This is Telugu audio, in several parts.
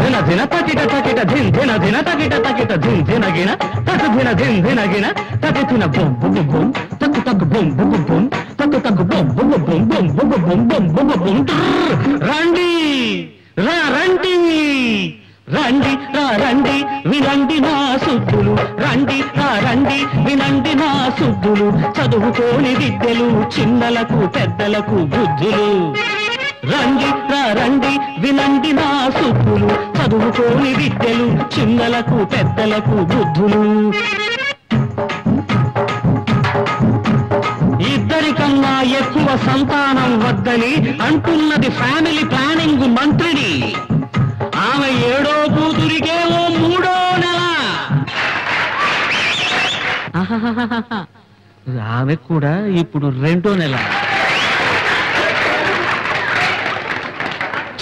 ధిన ధిన తకిట తకిట ధిన్ ధిన ధిన తకిట తకిట ధిన్ ధిన గిన తకు ధిన ధిన్ ధిన గిన తకి ధిన బొమ్ బుగు బొమ్ తకు తకు బొమ్ బుగు బొమ్ తకు తకు బొమ్ బుగు బొమ్ బొమ్ బుగు బొమ్ బొమ్ బుగు బొమ్ రండి రా రండి రండి రా రండి వినండి నా సుద్దులు రండి రా రండి వినండి నా సుద్దులు చదువుకోని విద్యలు చిన్నలకు పెద్దలకు బుద్ధులు రండి రండి వినండి నా సుద్దులు. చదువుకోని విద్యలు చిన్నలకు పెద్దలకు బుద్ధులు. ఇద్దరికన్నా ఎక్కువ సంతానం వద్దని అంటున్నది ఫ్యామిలీ ప్లానింగ్ మంత్రిని. ఆమె ఏడో కూతురికే ఓ మూడో నెల. ఆమె కూడా ఇప్పుడు రెండో నెల.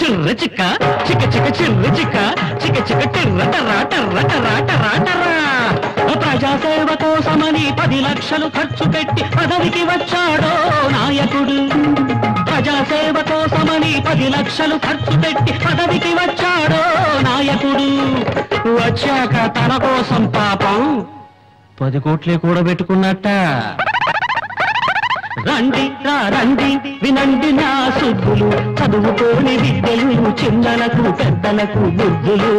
చిర్ర చిక్క చిక్క చిక్క చిర్ర చిక్క చిక్క చిక్క టిర్ర టర్రా టర్ర టర్రా టర్రా టర్రా. ప్రజాసేవ కోసమని పది లక్షలు ఖర్చు పెట్టి పదవికి వచ్చాడో నాయకుడు. ప్రజాసేవ కోసమని పది లక్షలు ఖర్చు పెట్టి పదవికి వచ్చాడో నాయకుడు. వచ్చాక తన కోసం పాపం పది కోట్లే కూడబెట్టుకున్నట్ట. రండి రా రండి వినండి నా శుద్ధులు చదువుకోని విద్యలు చిన్నలకు పెద్దలకు బుద్ధులు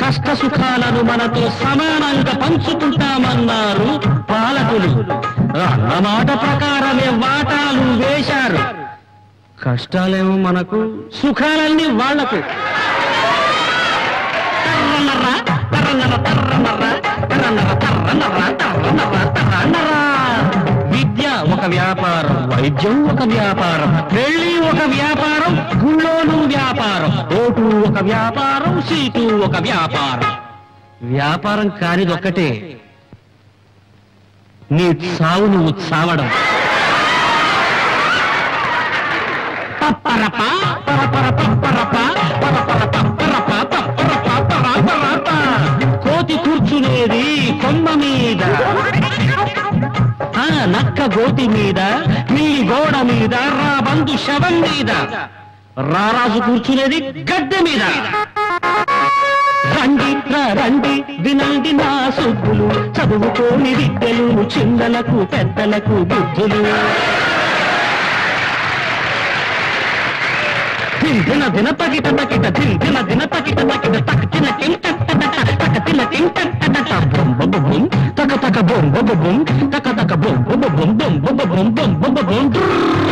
కష్ట సుఖాలను మనతో సమానంగా పంచుకుంటామన్నారు పాలకులు అన్నమాట ప్రకారమే వాటాలు వేశారు కష్టాలేమో మనకు సుఖాలన్నీ వాళ్ళకు తర్రన్నర, తర్రన్నర, తర్రన్నర, తర్రన్నర, తర్రన్నర, తర్రన్నర, తర్రన్నర. విద్య ఒక వ్యాపారం వైద్యం ఒక వ్యాపారం పెళ్ళి ఒక వ్యాపారం గుళ్ళోను వ్యాపారం ఓటు ఒక వ్యాపారం సీటు ఒక వ్యాపారం వ్యాపారం కానిదొక్కటే నీ సావు నువ్వు చావడం పప్పరప, పరపర పప్పరపా పక్క గోటి మీద మీ గోడ మీద రా బంధు శవం మీద. రారాజు కూర్చునేది గద్దె మీద. రండి రండి వినండి నా సుబ్బులు చదువుకోని విద్యలు చిన్నలకు పెద్దలకు బుద్ధులు. దిన దిన పగిట పకిట దిన దిన పకిట పకిట taca, taca, bom, bom, bom, bom, bom, bom, bom, bom, bom,